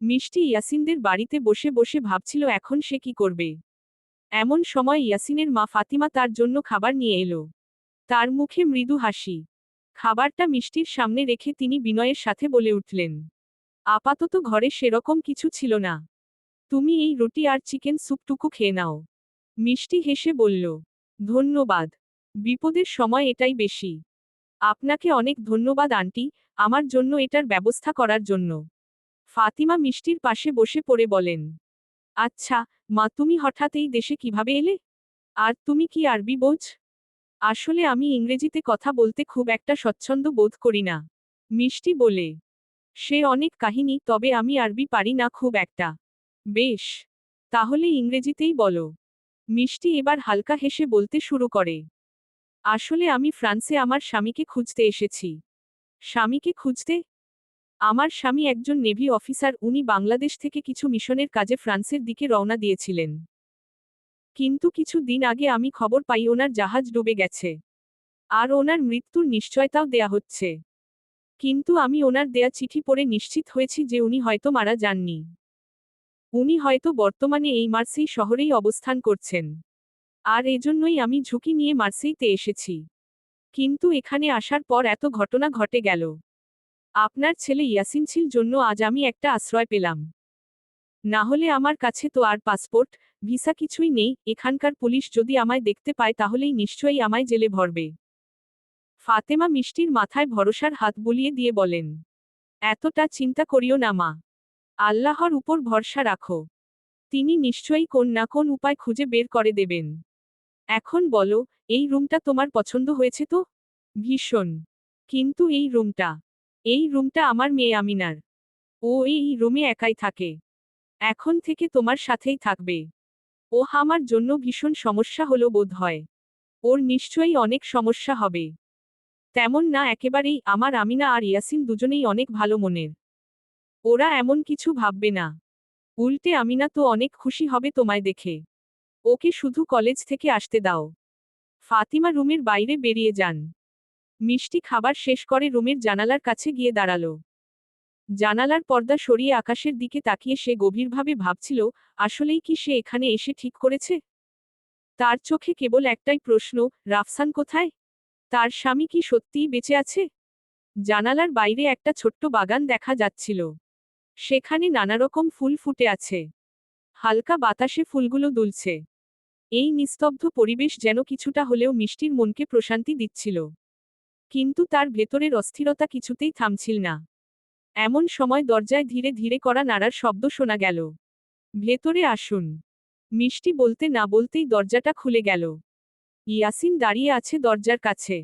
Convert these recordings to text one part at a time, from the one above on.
মিষ্টি ইয়াসিনদের বাড়িতে বসে বসে ভাবছিল এখন সে কি করবে। এমন সময় ইয়াসিনের মা ফাতিমা তার জন্য খাবার নিয়ে এলো। তার মুখে মৃদু হাসি। খাবারটা মিষ্টির সামনে রেখে তিনি বিনয়ের সাথে বলে উঠলেন, আপাতত ঘরে সেরকম কিছু ছিল না। তুমি এই রুটি আর চিকেন স্যুপটুকু খেয়ে নাও। মিষ্টি হেসে বলল, ধন্যবাদ। বিপদের সময় এটাই বেশি। আপনাকে অনেক ধন্যবাদ, আন্টি, আমার জন্য এটার ব্যবস্থা করার জন্য। ফাতিমা মিষ্টির পাশে বসে পড়ে বলেন আচ্ছা মা, তুমি হঠাৎ এই দেশে কীভাবে এলে? আর তুমি কি আরবি বোঝ? আসলে আমি ইংরেজিতে কথা বলতে খুব একটা স্বচ্ছন্দ বোধ করি না। মিষ্টি বলে, সে অনেক কাহিনী, তবে আমি আরবি পারি না খুব একটা। বেশ, তাহলে ইংরেজিতেই বলো। মিষ্টি এবার হালকা হেসে বলতে শুরু করে, আসলে আমি ফ্রান্সে আমার স্বামীকে খুঁজতে এসেছি। স্বামীকে খুঁজতে? আমার স্বামী একজন নেভি অফিসার, উনি বাংলাদেশ থেকে কিছু মিশনের কাজে ফ্রান্সের দিকে রওনা দিয়েছিলেন। কিন্তু কিছু দিন আগে আমি খবর পাই ওনার জাহাজ ডুবে গেছে। আর ওনার মৃত্যুর নিশ্চয়তাও দেয়া হচ্ছে। কিন্তু আমি ওনার দেয়া চিঠি পড়ে নিশ্চিত হয়েছি যে উনি হয়তো মারা যাননি। উনি হয়তো বর্তমানে এই মার্সেই শহরেই অবস্থান করছেন। আর এজন্যই আমি ঝুঁকি নিয়ে মার্সেইতে এসেছি। কিন্তু এখানে আসার পর এত ঘটনা ঘটে গেল। আপনার ছেলে ইয়াসিন ছিল জন্য আজ আমি একটা আশ্রয় পেলাম। না হলে আমার কাছে তো আর পাসপোর্ট, ভিসা কিছুই নেই, এখানকার পুলিশ যদি আমায় দেখতে পায় তাহলেই নিশ্চয়ই আমায় জেলে ভরবে। ফাতেমা মিষ্টির মাথায় ভরসার হাত বুলিয়ে দিয়ে বলেন, এতটা চিন্তা করিও না মা। আল্লাহর উপর ভরসা রাখো। তিনি নিশ্চয়ই কোন না কোন উপায় খুঁজে বের করে দেবেন। এখন বলো, এই রুমটা তোমার পছন্দ হয়েছে তো? ভীষণ। কিন্তু এই রুমটা এই রুমটা আমার মেয়ে আমিনার। ও এই রুমে একাই থাকে। এখন থেকে তোমার সাথেই থাকবে। ও আমার জন্য ভীষণ সমস্যা হলো বোধ হয়। ওর নিশ্চয়ই অনেক সমস্যা হবে। তেমন না একেবারেই আমার আমিনা আর ইয়াসিন দুজনেই অনেক ভালো মনের। ওরা এমন কিছু ভাববে না। উল্টে আমিনা তো অনেক খুশি হবে তোমায় দেখে। ওকে শুধু কলেজ থেকে আসতে দাও। ফাতিমা রুমের বাইরে বেরিয়ে যান। মিষ্টি খাবার শেষ করে রুমের জানালার কাছে গিয়ে দাঁড়াল। জানালার পর্দা সরিয়ে আকাশের দিকে তাকিয়ে সে গভীরভাবে ভাবছিল, আসলেই কি সে এখানে এসে ঠিক করেছে? তার চোখে কেবল একটাই প্রশ্ন, রাফসান কোথায়? তার স্বামী কি সত্যিই বেঁচে আছে? জানালার বাইরে একটা ছোট্ট বাগান দেখা যাচ্ছিল। সেখানে নানারকম ফুল ফুটে আছে। হালকা বাতাসে ফুলগুলো দুলছে। এই নিস্তব্ধ পরিবেশ যেন কিছুটা হলেও মিষ্টির মনকে প্রশান্তি দিচ্ছিল। কিন্তু তার ভেতরের অস্থিরতা কিছুতেই থামছিল না। এমন সময় দরজায় ধীরে ধীরে করা নাড়ার শব্দ শোনা গেল। ভেতরে আসুন। মিষ্টি বলতে না বলতেই দরজাটা খুলে গেল। ইয়াসিন দাঁড়িয়ে আছে দরজার কাছে।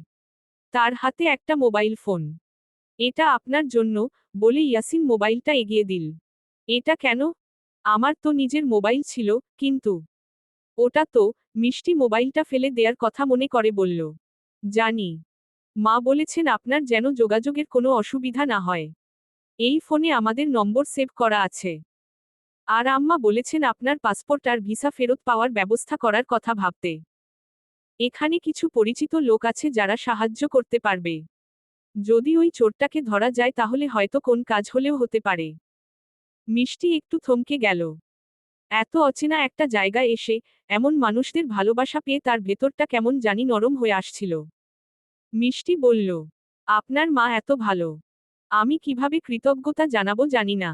তার হাতে একটা মোবাইল ফোন। এটা আপনার জন্য, বলে ইয়াসিন মোবাইলটা এগিয়ে দিল। এটা কেন? আমার তো নিজের মোবাইল ছিল, কিন্তু। ওটা তো, মিষ্টি মোবাইলটা ফেলে দেয়ার কথা মনে করে বলল। জানি। মা বলেছেন আপনার যেন যোগাযোগের কোনো অসুবিধা না হয়। এই ফোনে আমাদের নম্বর সেভ করা আছে। আর আম্মা বলেছেন আপনার পাসপোর্ট আর ভিসা ফেরত পাওয়ার ব্যবস্থা করার কথা ভাবতে। এখানে কিছু পরিচিত লোক আছে যারা সাহায্য করতে পারবে। যদি ওই চোরটাকে ধরা যায় তাহলে হয়তো কোন কাজ হলেও হতে পারে। মিষ্টি একটু থমকে গেল। এত অচেনা একটা জায়গায় এসে এমন মানুষদের ভালোবাসা পেয়ে তার ভেতরটা কেমন জানি নরম হয়ে আসছিল। মিষ্টি বলল, আপনার মা এত ভালো। আমি কীভাবে কৃতজ্ঞতা জানাব জানি না।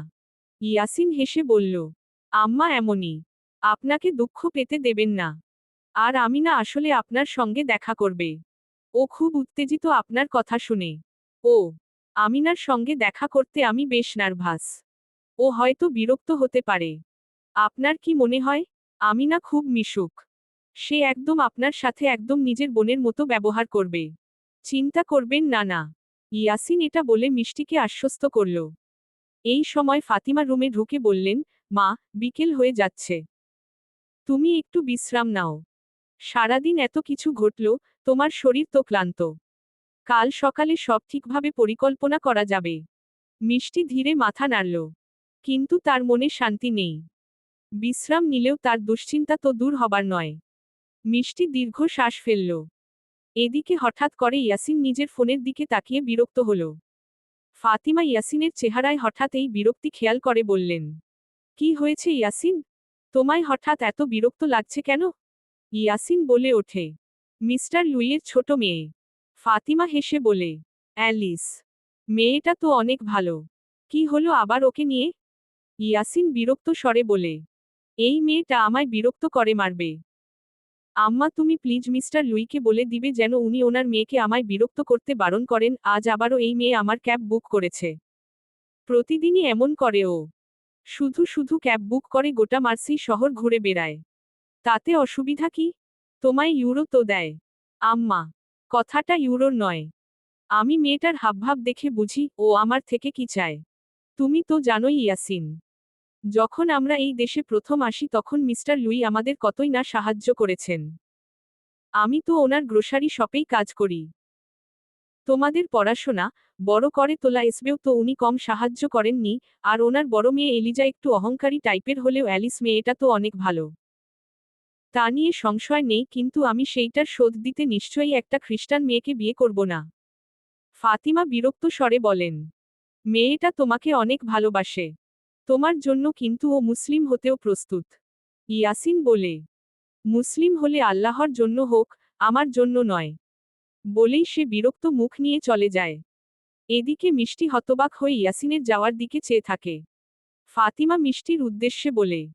ইয়াসিন হেসে বলল, আম্মা এমনই। আপনাকে দুঃখ পেতে দেবেন না। আর আমি না আসলে আপনার সঙ্গে দেখা করবে। ও খুব উত্তেজিত আপনার কথা শুনে। ও, আমিনার সঙ্গে দেখা করতে আমি বেশ নার্ভাস। ও হয়তো বিরক্ত হতে পারে। আপনার কি মনে হয়? আমিনা খুব মিশুক। সে একদম আপনার সাথে একদম নিজের বোনের মতো ব্যবহার করবে। চিন্তা করবেন না না। ইয়াসিন এটা বলে মিষ্টিকে আশ্বস্ত করল। এই সময় ফাতিমা রুমে ঢুকে বললেন, মা, বিকেল হয়ে যাচ্ছে। তুমি একটু বিশ্রাম নাও। সারাদিন এত কিছু ঘটল, তোমার শরীর তো ক্লান্ত। কাল সকালে সব ঠিকভাবে পরিকল্পনা করা যাবে। মিষ্টি ধীরে মাথা নাড়ল। কিন্তু তার মনে শান্তি নেই। বিশ্রাম নিলেও তার দুশ্চিন্তা তো দূর হবার নয়। মিষ্টি দীর্ঘ শ্বাস ফেলল। এদিকে হঠাৎ করে ইয়াসিন নিজের ফোনের দিকে তাকিয়ে বিরক্ত হল। ফাতিমা ইয়াসিনের চেহারায় হঠাৎ এই বিরক্তি খেয়াল করে বললেন, কি হয়েছে ইয়াসিন? তোমায় হঠাৎ এত বিরক্ত লাগছে কেন? ইয়াসিন বলে ওঠে, মিস্টার লুইয়ের ছোট মেয়ে। ফাতিমা হেসে বলে, অ্যালিস, মেয়েটা তো অনেক ভালো। কি হলো আবার ওকে নিয়ে? ইয়াসিন বিরক্ত স্বরে বলে, এই মেয়েটা আমায় বিরক্ত করে মারবে। আম্মা, তুমি প্লিজ মিস্টার লুইকে বলে দিবে যেন উনি ওনার মেয়েকে আমায় বিরক্ত করতে বারণ করেন, আজ আবারও এই মেয়ে আমার ক্যাব বুক করেছে। প্রতিদিনই এমন করে ও। শুধু শুধু ক্যাব বুক করে গোটা মার্সি শহর ঘুরে বেড়ায়। তাতে অসুবিধা কি? তোমায় ইউরো তো দেয়। আম্মা, কথাটা ইউরোর নয়। আমি মেয়েটার হাবভাব দেখে বুঝি, ও আমার থেকে কি চায়? তুমি তো জানোই ইয়াসিন। যখন আমরা এই দেশে প্রথম আসি তখন মিস্টার লুই আমাদের কতই না সাহায্য করেছেন। আমি তো ওনার গ্রোসারি শপেই কাজ করি। তোমাদের পড়াশোনা, বড় করে তোলা এসবেও তো উনি কম সাহায্য করেননি, আর ওনার বড় মেয়ে এলিজা একটু অহংকারী টাইপের হলেও অ্যালিস মেয়েটা তো অনেক ভালো। তা নিয়ে সংশয় নেই, কিন্তু আমি সেইটার শোধ দিতে নিশ্চয়ই একটা খ্রিস্টান মেয়েকে বিয়ে করব না। ফাতিমা বিরক্ত স্বরে বলেন, মেয়েটা তোমাকে অনেক ভালোবাসে। তোমার জন্য কিন্তু ও মুসলিম হতেও প্রস্তুত। ইয়াসিন বলে, মুসলিম হলে আল্লাহর জন্য হোক, আমার জন্য নয়। বলেই সে বিরক্ত মুখ নিয়ে চলে যায়। এদিকে মিষ্টি হতবাক হয়ে ইয়াসিনের যাওয়ার দিকে চেয়ে থাকে। ফাতিমা মিষ্টির উদ্দেশ্যে বলে,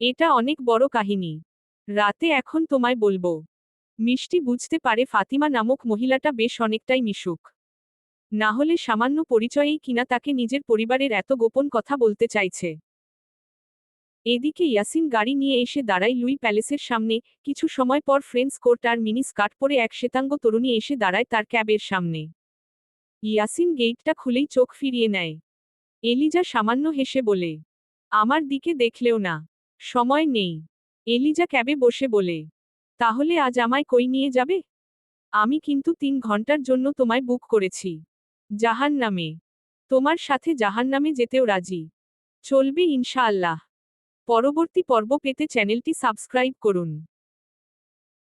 এটা অনেক বড় কাহিনী। রাতে এখন তোমায় বলব। মিষ্টি বুঝতে পারে ফাতিমা নামক মহিলাটা বেশ অনেকটাই মিশুক। না হলে সামান্য পরিচয়েই কিনা তাকে নিজের পরিবারের এত গোপন কথা বলতে চাইছে। এদিকে ইয়াসিন গাড়ি নিয়ে এসে দাঁড়ায় লুই প্যালেসের সামনে, কিছু সময় পর ফ্রেন্স কোর্ট আর মিনি স্কার্ট পরে এক শ্বেতাঙ্গ তরুণী এসে দাঁড়ায় তার ক্যাবের সামনে। ইয়াসিন গেটটা খুলেই চোখ ফিরিয়ে নেয়। এলিজা সামান্য হেসে বলে, আমার দিকে দেখলেও না, সময় নেই। এলিজা ক্যাবে বসে বলে, তাহলে আজ আমায় কই নিয়ে যাবে? আমি কিন্তু তিন ঘণ্টার জন্য তোমায় বুক করেছি। জাহান নামে তোমার সাথে জাহান নামে যেতেও রাজি। চলবে ইনশাআল্লাহ। পরবর্তী পর্ব পেতে চ্যানেলটি সাবস্ক্রাইব করুন।